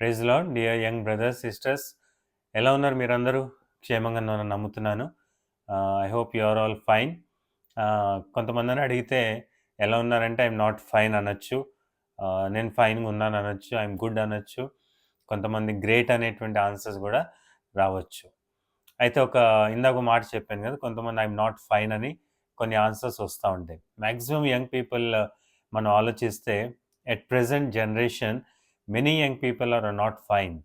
ప్రైజ్లో dear young brothers sisters. ఎలా ఉన్నారు మీరందరూ? క్షేమంగా ఉన్నారని నమ్ముతున్నాను. I hope you are all fine. కొంతమందిని అడిగితే ఎలా ఉన్నారంటే ఐఎమ్ నాట్ ఫైన్ అనొచ్చు. నేను ఫైన్గా ఉన్నాను అనొచ్చు ఐఎమ్ గుడ్ అనొచ్చు. కొంతమంది గ్రేట్ అనేటువంటి ఆన్సర్స్ కూడా రావచ్చు. అయితే ఒక ఇందాక మాట చెప్పాను కదా కొంతమంది ఐఎమ్ నాట్ ఫైన్ అని కొన్ని ఆన్సర్స్ వస్తూ ఉంటాయి. మ్యాక్సిమం యంగ్ పీపుల్ మనం ఆలోచిస్తే at present generation many young people are not fine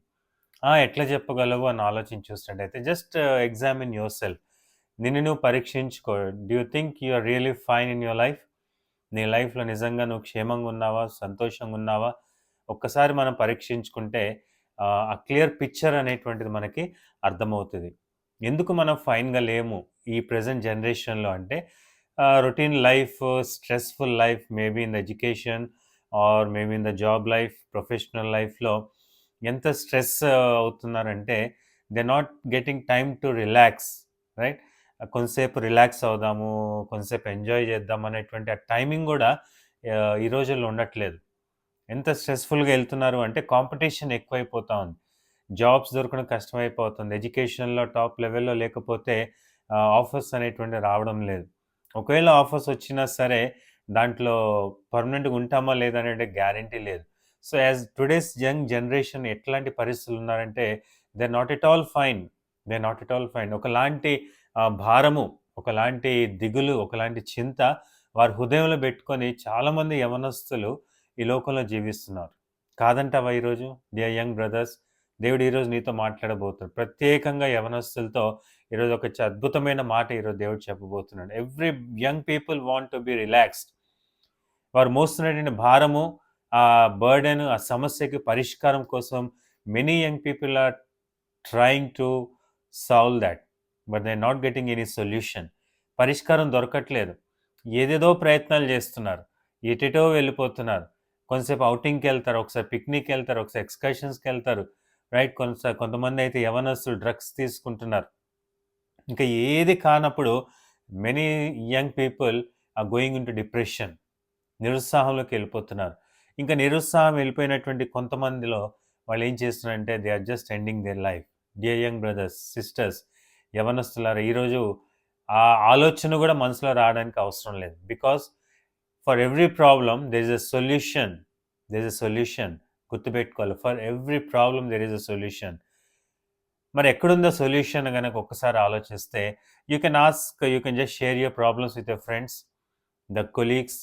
ఎట్లా చెప్పగలవు అని ఆలోచించి చూసినట్టయితే జస్ట్ ఎగ్జామిన్ యువర్ సెల్ఫ్ నిన్ను నువ్వు పరీక్షించుకో. Do you think you are really fine in your life నీ లైఫ్లో నిజంగా నువ్వు క్షేమంగా ఉన్నావా? సంతోషంగా ఉన్నావా? ఒక్కసారి మనం పరీక్షించుకుంటే ఆ, క్లియర్ పిక్చర్ అనేటువంటిది మనకి అర్థమవుతుంది. ఎందుకు మనం ఫైన్గా లేము ఈ ప్రజెంట్ జనరేషన్లో అంటే routine life stressful life maybe in education or maybe in the job life professional లైఫ్లో ఎంత stress అవుతున్నారంటే they not getting time to relax right? కొంతసేపు రిలాక్స్ అవుదాము కొంతసేపు ఎంజాయ్ చేద్దాం అనేటువంటి ఆ టైమింగ్ కూడా ఈ రోజుల్లో ఉండట్లేదు. ఎంత స్ట్రెస్ఫుల్గా వెళ్తున్నారు అంటే కాంపిటీషన్ ఎక్కువైపోతూ ఉంది. జాబ్స్ దొరకడం కష్టమైపోతుంది. ఎడ్యుకేషన్లో టాప్ లెవెల్లో లేకపోతే ఆఫర్స్ అనేటువంటి రావడం లేదు. ఒకవేళ ఆఫర్స్ వచ్చినా సరే దాంట్లో పర్మనెంట్గా ఉంటామా లేదనే గ్యారంటీ లేదు. So as today's young generation ఎట్లాంటి పరిస్థితులు ఉన్నారంటే they not at all fine. They not at all fine. ఒకలాంటి భారము ఒకలాంటి దిగులు ఒకలాంటి చింత వారి హృదయంలో పెట్టుకొని చాలామంది యవనస్తులు ఈ లోకంలో జీవిస్తున్నారు. కాదంటావా ఈరోజు? దే యంగ్ బ్రదర్స్ దేవుడు ఈరోజు నీతో మాట్లాడబోతున్నాడు. ప్రత్యేకంగా యవనస్తులతో ఈరోజు ఒక అద్భుతమైన మాట ఈరోజు దేవుడు చెప్పబోతున్నాడు. Every young people want to be relaxed. వారు మోస్తున్నటువంటి భారము ఆ బర్డెన్ ఆ సమస్యకి పరిష్కారం కోసం many young people are trying to solve that but they not getting any solution పరిష్కారం దొరకట్లేదు. ఏదేదో ప్రయత్నాలు చేస్తున్నారు. ఎటెటో వెళ్ళిపోతున్నారు. కొంతసేపు అవుటింగ్కి వెళ్తారు ఒకసారి పిక్నిక్ వెళ్తారు ఒకసారి ఎక్స్కర్షన్స్కి వెళ్తారు రైట్ కొంత కొంతమంది అయితే యవనస్తులు డ్రగ్స్ తీసుకుంటున్నారు. ఇంకా ఏది కానప్పుడు many young people are going into depression నిరుత్సాహంలోకి వెళ్ళిపోతున్నారు. ఇంకా నిరుత్సాహం వెళ్ళిపోయినటువంటి కొంతమందిలో వాళ్ళు ఏం చేస్తున్నారంటే they are just ending their life dear young brothers sisters యవనస్తులారా ఈరోజు ఆ ఆలోచన కూడా మనసులో రావడానికి అవసరం లేదు. Because for every problem there is a solution there is a solution గుర్తుపెట్టుకోవాలి. For every problem there is a solution మరి ఎక్కడుందో సొల్యూషన్ కనుక ఒక్కసారి ఆలోచిస్తే you can ask you can just share your problems with your friends the colleagues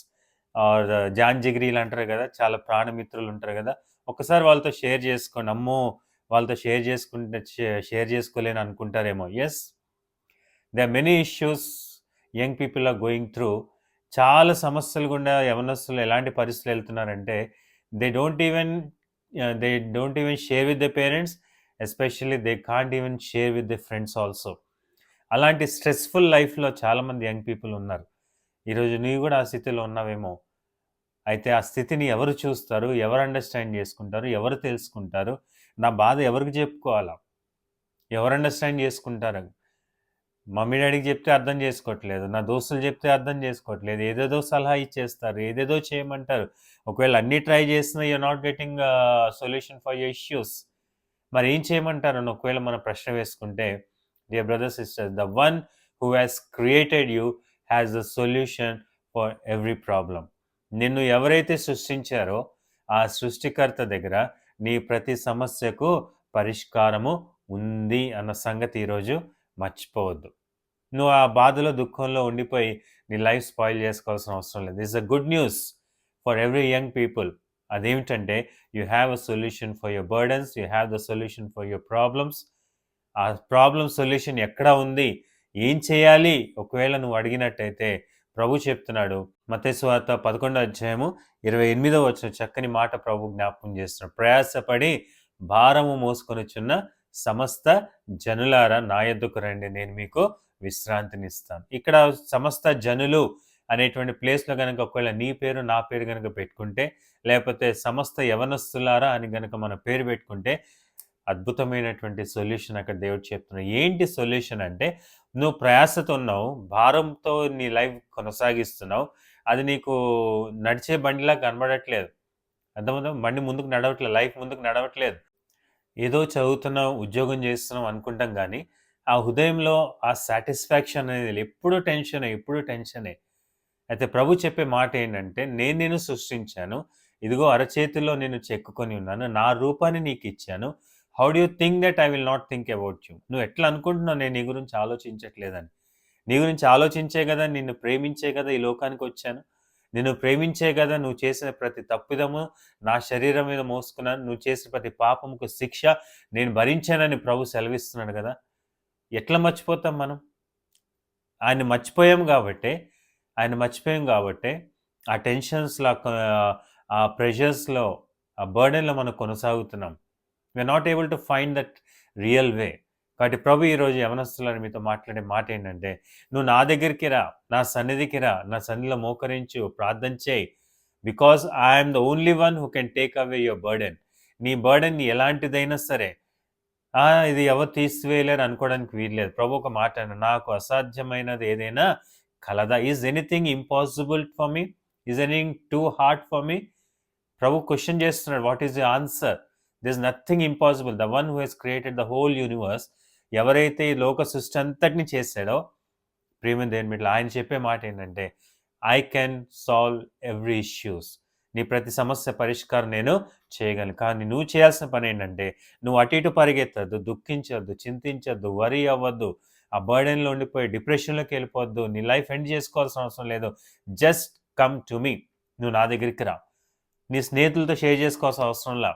John జిగ్రీలు అంటారు కదా చాలా ప్రాణమిత్రులు ఉంటారు కదా ఒకసారి వాళ్ళతో షేర్ చేసుకోండి అమ్మో వాళ్ళతో షేర్ చేసుకుంటే షేర్ చేసుకోలేని అనుకుంటారేమో. Yes the many issues young people are going through చాలా సమస్యలు గుండా యవనస్తులు ఎలాంటి పరిస్థితులు వెళ్తున్నారంటే they don't even they don't even share with the parents especially they can't even share with the friends also అలాంటి స్ట్రెస్ఫుల్ లైఫ్లో చాలామంది యంగ్ పీపుల్ ఉన్నారు. ఈరోజు నీవు కూడా ఆ స్థితిలో ఉన్నావేమో. అయితే ఆ స్థితిని ఎవరు చూస్తారు? ఎవరు అండర్స్టాండ్ చేసుకుంటారు? ఎవరు తెలుసుకుంటారు? నా బాధ ఎవరికి చెప్పుకోవాలా? ఎవరు అండర్స్టాండ్ చేసుకుంటారు? మమ్మీ డాడీకి చెప్తే అర్థం చేసుకోవట్లేదు. నా దోస్తులు చెప్తే అర్థం చేసుకోవట్లేదు. ఏదేదో సలహా ఇచ్చేస్తారు. ఏదేదో చేయమంటారు. ఒకవేళ అన్నీ ట్రై చేసినా you not getting solution for your issues మరి ఏం చేయమంటారు? అని ఒకవేళ మనం ప్రశ్న వేసుకుంటే dear brother sisters the one who has created you has the solution for every problem నిన్ను ఎవరైతే సృష్టించారో ఆ సృష్టికర్త దగ్గర నీ ప్రతి సమస్యకు పరిష్కారము ఉంది అన్న సంగతి ఈరోజు మర్చిపోవద్దు. నువ్వు ఆ బాధలో దుఃఖంలో ఉండిపోయి నీ లైఫ్ స్పాయిల్ చేసుకోవాల్సిన అవసరం లేదు. This a good news for every young people అదేమిటంటే you have a solution for your burdens you have the solution for your problems ఆ ప్రాబ్లమ్ సొల్యూషన్ ఎక్కడ ఉంది? ఏం చేయాలి? ఒకవేళ నువ్వు అడిగినట్టయితే ప్రభు చెప్తున్నాడు. మతేశ్వార్త పదకొండో అధ్యాయము ఇరవై ఎనిమిదో వచ్చిన చక్కని మాట ప్రభు జ్ఞాపకం చేస్తున్నాడు. ప్రయాసపడి భారము మోసుకొనిచున్న సమస్త జనులారా నా ఎద్దుకు రండి నేను మీకు విశ్రాంతినిస్తాను. ఇక్కడ సమస్త జనులు అనేటువంటి ప్లేస్లో కనుక ఒకవేళ నీ పేరు నా పేరు కనుక పెట్టుకుంటే లేకపోతే సమస్త యవనస్తులారా అని కనుక మన పేరు పెట్టుకుంటే అద్భుతమైనటువంటి సొల్యూషన్ అక్కడ దేవుడు చెప్తున్నాడు ఏంటి సొల్యూషన్ అంటే నువ్వు ప్రయాసతో ఉన్నావు భారంతో నీ లైఫ్ కొనసాగిస్తున్నావు అది నీకు నడిచే బండిలా కనబడట్లేదు అర్థమవుతా బండి ముందుకు నడవట్లేదు లైఫ్ ముందుకు నడవట్లేదు ఏదో చదువుతున్నావు ఉద్యోగం చేస్తున్నాం అనుకుంటాం కానీ ఆ హృదయంలో ఆ సాటిస్ఫాక్షన్ అనేది ఎప్పుడూ టెన్షనే, ఎప్పుడూ టెన్షనే. అయితే ప్రభు చెప్పే మాట ఏంటంటే, నేను నేను సృష్టించాను. ఇదిగో అరచేతిలో నేను చెక్కుకొని ఉన్నాను. నా రూపాన్ని నీకు ఇచ్చాను how do you think that I will not think about you? నువ్వు ఎట్లా అనుకుంటున్నావు నేను నీ గురించి ఆలోచించట్లేదని? నీ గురించి ఆలోచించే కదా నిన్ను ప్రేమించే కదా ఈ లోకానికి వచ్చాను నిన్ను ప్రేమించే కదా నువ్వు చేసిన ప్రతి తప్పిదము నా శరీరం మీద మోసుకున్నాను. నువ్వు చేసిన ప్రతి పాపముకు శిక్ష నేను భరించానని ప్రభు సెలవిస్తున్నాడు కదా ఎట్లా మర్చిపోతాం మనం? ఆయన మర్చిపోయాం కాబట్టే ఆయన మర్చిపోయాం కాబట్టే ఆ టెన్షన్స్‌లో ఆ ప్రెషర్స్‌లో, ఆ బర్డెన్‌లో మనం కొనసాగుతున్నాం. We are not able to find that real way. కాబట్టి ప్రభు ఈరోజు యవనస్తులని మీతో మాట్లాడే మాట ఏంటంటే, నువ్వు నా దగ్గరికి రా, నా సన్నిధికి రా, నా సన్నిధిలో మోకరించు, ప్రార్థన చేయి. Because I the only one who can take away your burden. నీ బర్డెన్ ఎలాంటిదైనా సరే, ఇది ఎవరు తీసివేయలేరు అనుకోవడానికి వీల్లేదు. ప్రభు ఒక మాట నాకు అసాధ్యమైనది ఏదైనా కలదా? Is anything impossible for me? Is anything too hard for me? Prabhu question చేస్తున్నాడు. What is the answer? There is nothing impossible. The one who has created the whole universe ఎవరైతే ఈ లోక సృష్టి అంతటిని చేశాడో, ప్రియమైన దేని మీట్లో ఆయన చెప్పే మాట ఏంటంటే, I can solve every issues. నీ ప్రతి సమస్య పరిష్కారం నేను చేయగలను. కానీ నువ్వు చేయాల్సిన పనేంటంటే, నువ్వు అటు ఇటు పరిగెత్తద్దు దుఃఖించొద్దు, చింతించొద్దు, వరి అవ్వద్దు. ఆ బర్డెన్‌లో ఉండిపోయి డిప్రెషన్‌లోకి వెళ్ళిపోవద్దు. నీ లైఫ్ ఎండ్ చేసుకోవాల్సిన అవసరం లేదు. Just come to me. నువ్వు నా దగ్గరికి రా. నీ స్నేహితులతో షేర్ చేసుకోవాల్సిన అవసరంలా.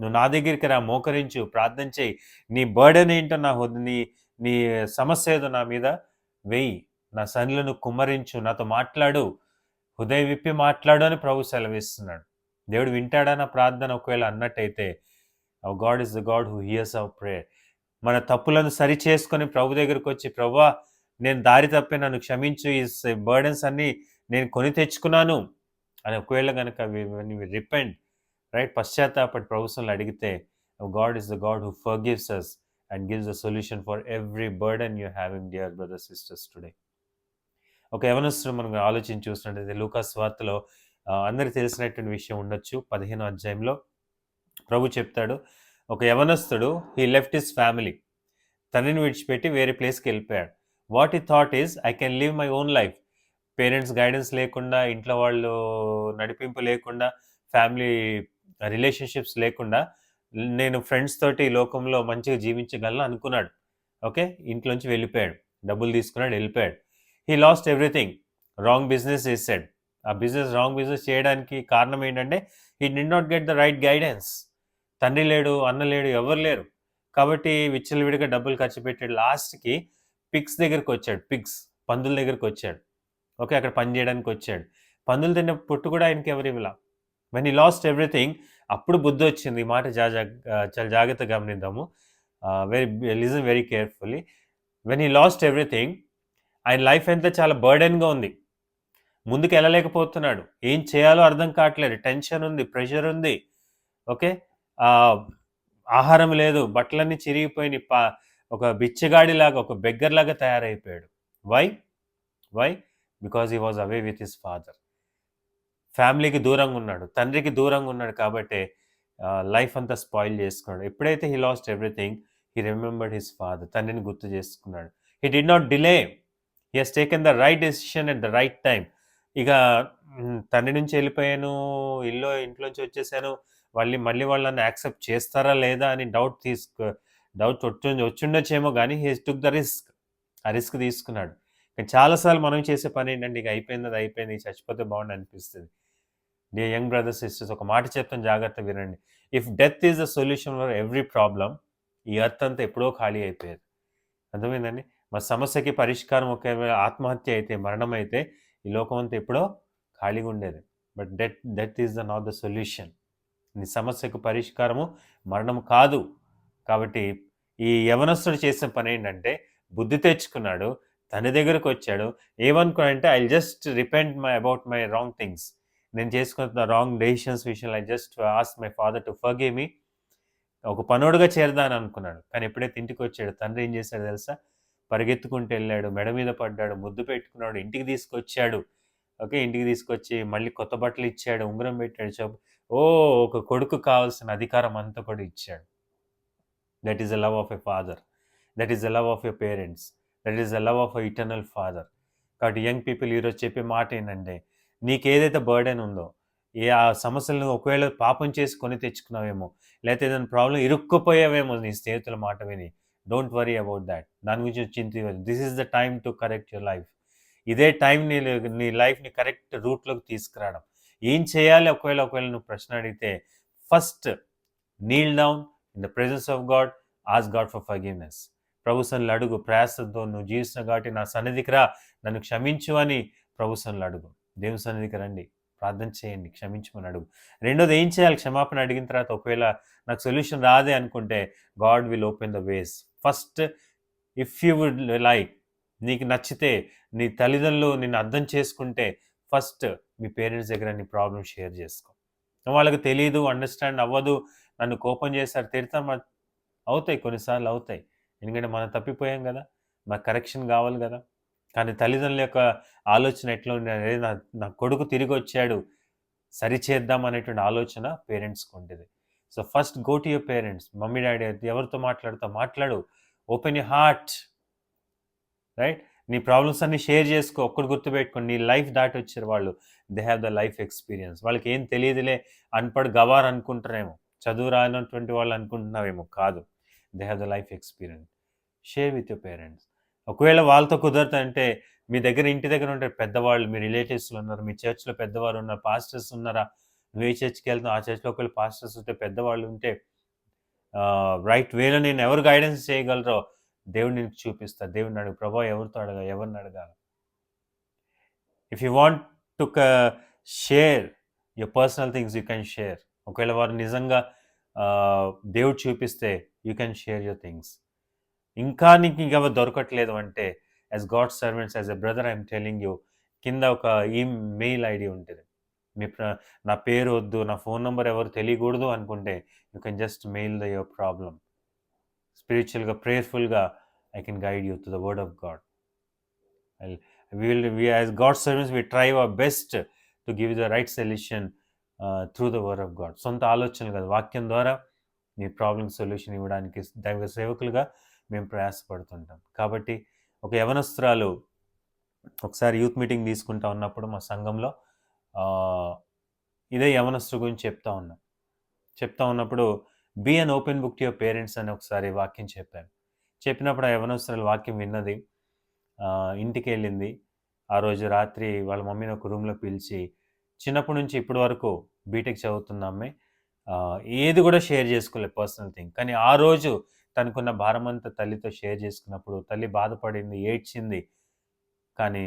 నువ్వు నా దగ్గరికి రా, మోకరించు, ప్రార్థన చెయ్యి. నీ బర్డెన్ ఏంటో నా హృద నీ నీ సమస్య ఏదో నా మీద వెయ్యి. నా సన్నిధిలో కుమ్మరించు, నాతో మాట్లాడు. హృదయం విప్పి మాట్లాడు అని ప్రభు సెలవిస్తున్నాడు. దేవుడు వింటాడా నా ప్రార్థన ఒకవేళ అన్నట్టయితే, God is the God who hears our prayer. మన తప్పులను సరి చేసుకొని ప్రభు దగ్గరకొచ్చి, ప్రభా నేను దారి తప్పే నన్ను క్షమించు. ఈ బర్డెన్స్ అన్నీ నేను కొని తెచ్చుకున్నాను అని ఒకవేళ కనుక రిపెండ్ రైట్ పశ్చాత్తాపడి ప్రభుత్వంలో అడిగితే, God is the God who forgives us and gives the solution for every burden you having dear brother sisters today. ఒక యవనస్తుడు మనం ఆలోచించి చూసినట్టయితే లూకాస్ వార్తలో అందరికి తెలిసినటువంటి విషయం ఉండొచ్చు. 15 అధ్యాయంలో ప్రభు చెప్తాడు. ఒక యవనస్తుడు హీ లెఫ్ట్ హిస్ ఫ్యామిలీ. తండ్రిని విడిచిపెట్టి వేరే ప్లేస్కి వెళ్ళిపోయాడు what he thought is I can live my own life. Parents guidance లేకుండా, ఇంట్లో వాళ్ళు నడిపింపు లేకుండా, ఫ్యామిలీ రిలేషన్‌షిప్స్ లేకుండా నేను ఫ్రెండ్స్ తోటి ఈ లోకంలో మంచిగా జీవించగలను అనుకున్నాడు. ఓకే. ఇంట్లోంచి వెళ్ళిపోయాడు. డబ్బులు తీసుకున్నాడు, వెళ్ళిపోయాడు. He lost everything. Wrong business చేసాడు. ఆ బిజినెస్ రాంగ్ బిజినెస్ చేయడానికి కారణం ఏంటంటే, he did not get the right guidance. తండ్రి లేడు, అన్న లేడు, ఎవరు లేరు. కాబట్టి విచ్చలవిడిగా డబ్బులు ఖర్చు పెట్టాడు. లాస్ట్‌కి పిగ్స్ దగ్గరికొచ్చాడు. పిగ్స్ పందుల దగ్గరికి వచ్చాడు ఓకే. అక్కడ పని చేయడానికి వచ్చాడు పందులు తిన్న పుట్టు కూడా ఆయనకి ఎవరు ఇవ్వలా. వెన్ ఈ లాస్ట్ ఎవ్రీథింగ్ అప్పుడు బుద్ధొచ్చింది. ఈ మాట జా చాలా జాగ్రత్తగా గమనిద్దాము. Very listen very carefully. When he lost everything ఆయన లైఫ్ అంతా చాలా బర్డెన్‌గా ఉంది. ముందుకు వెళ్ళలేకపోతున్నాడు ఏం చేయాలో అర్థం కావట్లేదు. టెన్షన్ ఉంది, ప్రెషర్ ఉంది. ఓకే. ఆహారం లేదు. బట్టలన్నీ చిరిగిపోయినాయి. పా ఒక బిచ్చగాడిలాగా, ఒక బెగ్గర్‌లాగా తయారైపోయాడు. Why? Why? Because he was away with his father. ఫ్యామిలీకి దూరంగా ఉన్నాడు. తండ్రికి దూరంగా ఉన్నాడు కాబట్టి లైఫ్ అంతా స్పాయిల్ చేసుకున్నాడు. ఎప్పుడైతే he lost everything he remembered his father. తండ్రిని గుర్తు చేసుకున్నాడు. He did not delay. He has taken the right decision at the right time ఇక తండ్రి నుంచి వెళ్ళిపోయాను. ఇల్లు ఇంట్లోంచి వచ్చేసాను. మళ్ళీ మళ్ళీ వాళ్ళు నన్ను యాక్సెప్ట్ చేస్తారా లేదా అని డౌట్ తీసుకు డౌట్ వచ్చి వచ్చిండొచ్చేమో కానీ హీ టుక్ ద రిస్క్. ఆ రిస్క్ తీసుకున్నాడు. కానీ చాలా సార్లు మనం చేసే పని ఏంటంటే ఇక అయిపోయింది అది అయిపోయింది. చచ్చిపోతే బాగుండి అనిపిస్తుంది డియర్ యంగ్ బ్రదర్స్, సిస్టర్స్ ఒక మాట చెప్తాను జాగ్రత్త వినండి. If death is the solution for every problem ఈ అర్త్ అంతా ఎప్పుడో ఖాళీ అయిపోయేది. అర్థమైందండి? మా సమస్యకి పరిష్కారం ఒకవేళ ఆత్మహత్య అయితే, మరణం అయితే ఈ లోకం అంతా ఎప్పుడో ఖాళీగా ఉండేది. But death death is the not the solution. నీ సమస్యకు పరిష్కారము మరణం కాదు. కాబట్టి ఈ యవనస్తుడు చేసిన ఏంటంటే బుద్ధి తెచ్చుకున్నాడు. తన దగ్గరకు వచ్చాడు ఏమనుకున్నాడంటే I just repent my about my wrong things. నేను చేసుకున్న రాంగ్ డెసిషన్స్ విషయంలో I just ask my father to forgive me. ఒక పనోడుగా చేరదాని అనుకున్నాడు. కానీ ఎప్పుడైతే ఇంటికొచ్చాడో తండ్రి ఏం చేశాడో తెలుసా? పరిగెత్తుకుంటూ వెళ్ళాడు మెడ మీద పడ్డాడు. ముద్దు పెట్టుకున్నాడు. ఇంటికి తీసుకొచ్చాడు. ఓకే. ఇంటికి తీసుకొచ్చి మళ్ళీ కొత్త బట్టలు ఇచ్చాడు. ఉంగరం పెట్టాడు. చెప్పు ఓ ఒక కొడుకు కావాల్సిన అధికారం అంతా కూడా ఇచ్చాడు. That is the love of a father that is the love of a parents that is the love of a eternal father కాబట్టి యంగ్ పీపుల్ ఈరోజు చెప్పే మాట ఏంటంటే నీకు ఏదైతే బర్డెన్ ఉందో ఏ ఆ సమస్యలను ఒకవేళ పాపం చేసి కొని తెచ్చుకున్నావేమో లేకపోతే ఏదైనా ప్రాబ్లం ఇరుక్కుపోయావేమో నీ స్నేహితుల మాట విని డోంట్ వరీ అబౌట్ దాట్. దాని గురించి చింత this is the time to correct your life. ఇదే టైం నీ నీ లైఫ్ని కరెక్ట్ రూట్లోకి తీసుకురావడం. ఏం చేయాలి? ఒకవేళ ఒకవేళ నువ్వు ప్రశ్న అడిగితే first kneel down in the presence of God ask God for forgiveness ప్రభుత్వంలో అడుగు ప్రయాసంతో నువ్వు జీవిస్తున్న కాబట్టి నా సన్నిధికి రా నన్ను క్షమించు అని ప్రభుత్వంలో అడుగు. దేవుని సన్నిధికి రండి. ప్రార్థన చేయండి. క్షమించమని అడుగు. రెండోది ఏం చేయాలి? క్షమాపణ అడిగిన తర్వాత ఒకవేళ నాకు సొల్యూషన్ రాదే అనుకుంటే God will open the ways. First if you would like నీకు నచ్చితే నీ తల్లిదండ్రులు నిన్ను అర్థం చేసుకుంటే ఫస్ట్ మీ పేరెంట్స్ దగ్గర నీ ప్రాబ్లం షేర్ చేసుకో. వాళ్ళకి తెలియదు అండర్స్టాండ్ అవ్వదు నన్ను కోపం చేశారు తిడతా అవుతాయి కొన్నిసార్లు అవుతాయి. ఎందుకంటే మనం తప్పిపోయాం కదా. మాకు కరెక్షన్ కావాలి కదా. కానీ తల్లిదండ్రుల యొక్క ఆలోచన ఎట్లా ఉంది అనేది నా నా కొడుకు తిరిగి వచ్చాడు. సరిచేద్దాం అనేటువంటి ఆలోచన పేరెంట్స్కి ఉండేది. So first go to your parents. Mummy daddy ఎవరితో మాట్లాడుతా మాట్లాడు. Open you heart. రైట్? నీ ప్రాబ్లమ్స్ అన్ని షేర్ చేసుకో. ఒక్కడు గుర్తుపెట్టుకోండి నీ లైఫ్ దాటి వచ్చారు వాళ్ళు. They have the life experience. వాళ్ళకి ఏం తెలియదులే. అన్పడ్ గవార్ అనుకుంటారేమో. చదువు రానటువంటి వాళ్ళు అనుకుంటున్నావేమో కాదు. They have the life experience. Share with your parents. ఒకవేళ వాళ్ళతో కుదరతంటే మీ దగ్గర ఇంటి దగ్గర ఉంటే పెద్దవాళ్ళు మీ రిలేటివ్స్లు ఉన్నారు మీ చర్చ్లో పెద్దవారు ఉన్నారు పాస్టర్స్ ఉన్నారా? నువ్వు ఏ చర్చ్కి వెళ్తున్నావు? ఆ చర్చ్లో ఒకవేళ పాస్టర్స్ ఉంటే పెద్దవాళ్ళు ఉంటే రైట్ వేలో నేను ఎవరు గైడెన్స్ చేయగలరో దేవుడు నేను చూపిస్తా. దేవుడిని అడుగు. ప్రభా ఎవరితో అడగా? ఎవరిని అడగాల? If you want to share your personal things you can share ఒకవేళ వారు నిజంగా దేవుడు చూపిస్తే you can share your things ఇంకా నీకు ఇంకెవరు దొరకట్లేదు అంటే as God servants as a brother I'm telling you కింద ఒక ఈ మెయిల్ ఐడి ఉంటుంది. మీ నా పేరు వద్దు నా ఫోన్ నెంబర్ ఎవరు తెలియకూడదు అనుకుంటే you can just mail the your problem స్పిరిచువల్గా ప్రేయర్ఫుల్గా I can guide you to the word of God will we as God service we try our best to give the right solution through the word of God సొంత ఆలోచనలు కదా వాక్యం ద్వారా మీ problem solution ఇవ్వడానికి దైవ సేవకులుగా మేము ప్రయాసపడుతుంటాం. కాబట్టి ఒక యవనస్త్రాలు ఒకసారి యూత్ మీటింగ్ తీసుకుంటా ఉన్నప్పుడు మా సంఘంలో ఇదే యవనస్తు గురించి చెప్తా ఉన్నాం. చెప్తా ఉన్నప్పుడు be an open book to your parents అని ఒకసారి వాక్యం చెప్పాను. చెప్పినప్పుడు ఆ యవనస్తురాలు వాక్యం విన్నది. ఇంటికి వెళ్ళింది. ఆ రోజు రాత్రి వాళ్ళ మమ్మీని ఒక రూమ్లో పిలిచి చిన్నప్పటి నుంచి ఇప్పటి వరకు బీటెక్ చదువుతున్నామే ఏది కూడా షేర్ చేసుకోలేదు పర్సనల్ థింగ్. కానీ ఆ రోజు తనకున్న భారం తల్లితో షేర్ చేసుకున్నప్పుడు తల్లి బాధపడింది ఏడ్చింది. కానీ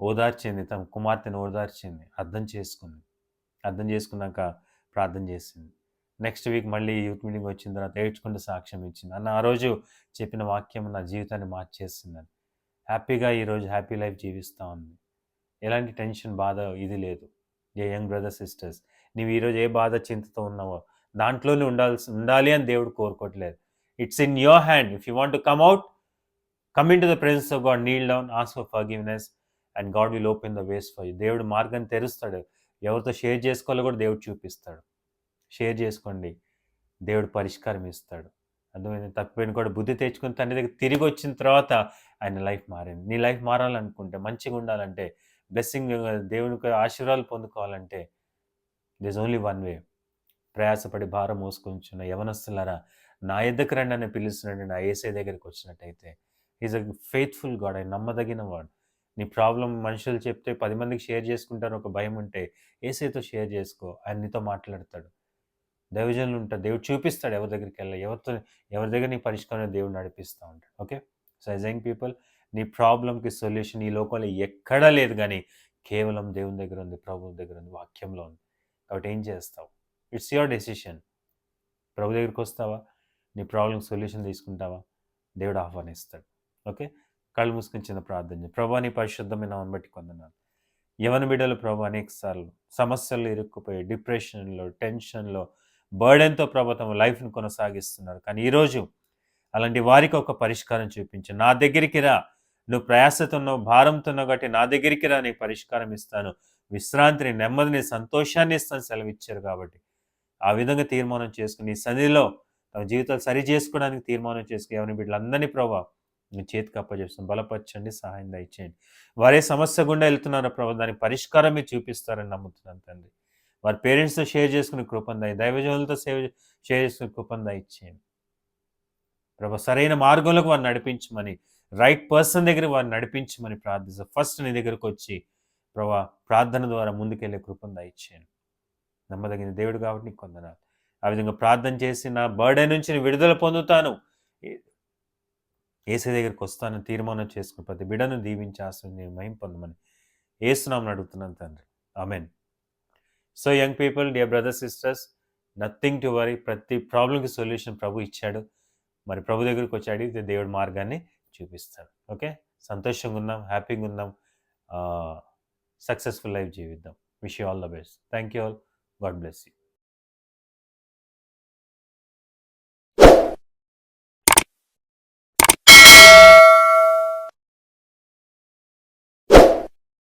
ఓదార్చింది తన కుమార్తెను ఓదార్చింది అర్థం చేసుకుంది. అర్థం చేసుకున్నాక ప్రార్థన చేసింది. నెక్స్ట్ వీక్ మళ్ళీ యూత్ మీటింగ్ వచ్చిన తర్వాత ఏడ్చుకుంటూ సాక్ష్యం ఇచ్చింది. అన్న ఆ రోజు చెప్పిన వాక్యం నా జీవితాన్ని మార్చేసిందని. హ్యాపీగా ఈరోజు హ్యాపీ లైఫ్ జీవిస్తూ ఉంది. ఎలాంటి టెన్షన్ బాధ ఇది లేదు. ఏ యంగ్ బ్రదర్ సిస్టర్స్ నీవు ఈరోజు ఏ బాధ చింతతో ఉన్నావో దాంట్లోనే ఉండాల్సి ఉండాలి అని దేవుడు కోరుకోవట్లేదు. It's in your hand if you want to come out come into the presence of God kneel down ask for forgiveness and God will open the ways for you దేవుడు మార్గం తెరుస్తాడు. ఎవరితో షేర్ చేసుకోవాలో కూడా దేవుడు చూపిస్తాడు. షేర్ చేసుకోండి. దేవుడు పరిష్కారం ఇస్తాడు. అర్థమైంది? తప్పిపోయిన కూడా బుద్ధి తెచ్చుకుని తండ్రి దగ్గర తిరిగి వచ్చిన తర్వాత ఆయన లైఫ్ మారింది. నీ లైఫ్ మారాలనుకుంటే మంచిగా ఉండాలంటే బ్లెస్సింగ్ దేవునికి ఆశీర్వాదాలు పొందుకోవాలంటే దిస్ ఓన్లీ వన్ వే ప్రయాసపడి భారం మోసుకొంచున్న యవనస్తులరా నా ఎద్దకు రండి అని పిలుస్తున్నాడు. నా ఏసే దగ్గరికి వచ్చినట్టయితే ఈజ్ అ ఫెయిత్ఫుల్ గాడ్ ఆయన నమ్మదగిన వాడు. నీ ప్రాబ్లం మనుషులు చెప్తే పది మందికి షేర్ చేసుకుంటారు ఒక భయం ఉంటే ఏసైతో షేర్ చేసుకో. ఆయన నీతో మాట్లాడతాడు. దైవజనులు ఉంటారు. దేవుడు చూపిస్తాడు ఎవరి దగ్గరికి వెళ్ళా. ఎవరితో ఎవరి దగ్గర నీ పరిష్కారం దేవుడు నడిపిస్తూ ఉంటాడు. Okay? So as young people నీ ప్రాబ్లంకి సొల్యూషన్ ఈ లోకంలో ఎక్కడా లేదు కానీ కేవలం దేవుని దగ్గర ఉంది ప్రభు దగ్గర ఉంది వాక్యంలో ఉంది. కాబట్టి ఏం చేస్తావు? ఇట్స్ యువర్ డెసిషన్ ప్రభు దగ్గరికి వస్తావా? నీ ప్రాబ్లం సొల్యూషన్ తీసుకుంటావా? దేవుడు ఆహ్వానిస్తాడు. ఓకే? కళ్ళు మూసుకుని చిన్న ప్రార్థన ప్రభా నీ పరిశుద్ధమైన బట్టి కొందనాలు. యవన బిడ్డలు ప్రభు అనేకసార్లు సమస్యలు ఇరుక్కుపోయి డిప్రెషన్లో టెన్షన్లో బర్డెన్తో ప్రభు తమ లైఫ్ని కొనసాగిస్తున్నారు. కానీ ఈరోజు అలాంటి వారికి ఒక పరిష్కారం చూపించు. నా దగ్గరికి రా. నువ్వు ప్రయాసతున్నావు భారంతో కాబట్టి నా దగ్గరికి రా. నీకు పరిష్కారం ఇస్తాను. విశ్రాంతిని నెమ్మదిని సంతోషాన్ని ఇస్తాను సెలవిచ్చారు కాబట్టి. ఆ విధంగా తీర్మానం చేసుకుని సన్నిధిలో తమ జీవితాలు సరి చేసుకోవడానికి తీర్మానం చేసుకుని ఎవరిని బిడ్డలందరినీ ప్రభా మీ చేతికి అప్పచేస్తాం బలపరచండి సహాయం దయచేయండి. వారే సమస్య గుండా వెళ్తున్నారో ప్రభా దానికి పరిష్కారం మీరు చూపిస్తారని నమ్ముతున్నాను తండ్రి. వారి పేరెంట్స్తో షేర్ చేసుకునే కృపను దయ దైవజనులతో సేవ షేర్ చేసుకునే కృపను దయచేయండి. ప్రభా సరైన మార్గంలోకి వారిని నడిపించమని రైట్ పర్సన్ దగ్గర వారిని నడిపించమని ప్రార్థిస్తాం. ఫస్ట్ నీ దగ్గరకు వచ్చి ప్రభా ప్రార్థన ద్వారా ముందుకెళ్ళే కృపను దయచేయండి. నమ్మదగిన దేవుడు కాబట్టి నీకు కొందనాలు ఆ విధంగా ప్రార్థన చేసి నా బర్త్డే నుంచి నేను విడుదల పొందుతాను. ఏసీ దగ్గరికి వస్తాను తీర్మానం చేసుకుని ప్రతి బిడను దీవించి ఆశ్రయం మహిం పొందమని ఏసునామని అడుగుతున్నాను తండ్రి. Amen. So young people dear brothers sisters nothing to worry ప్రతి ప్రాబ్లంకి సొల్యూషన్ ప్రభు ఇచ్చాడు. మరి ప్రభు దగ్గరికి వచ్చి అడిగితే దేవుడి మార్గాన్ని చూపిస్తాడు. ఓకే? సంతోషంగా ఉందాం హ్యాపీగా ఉందాం సక్సెస్ఫుల్ లైఫ్ జీవిద్దాం. Wish you all the best. Thank you all. God bless you.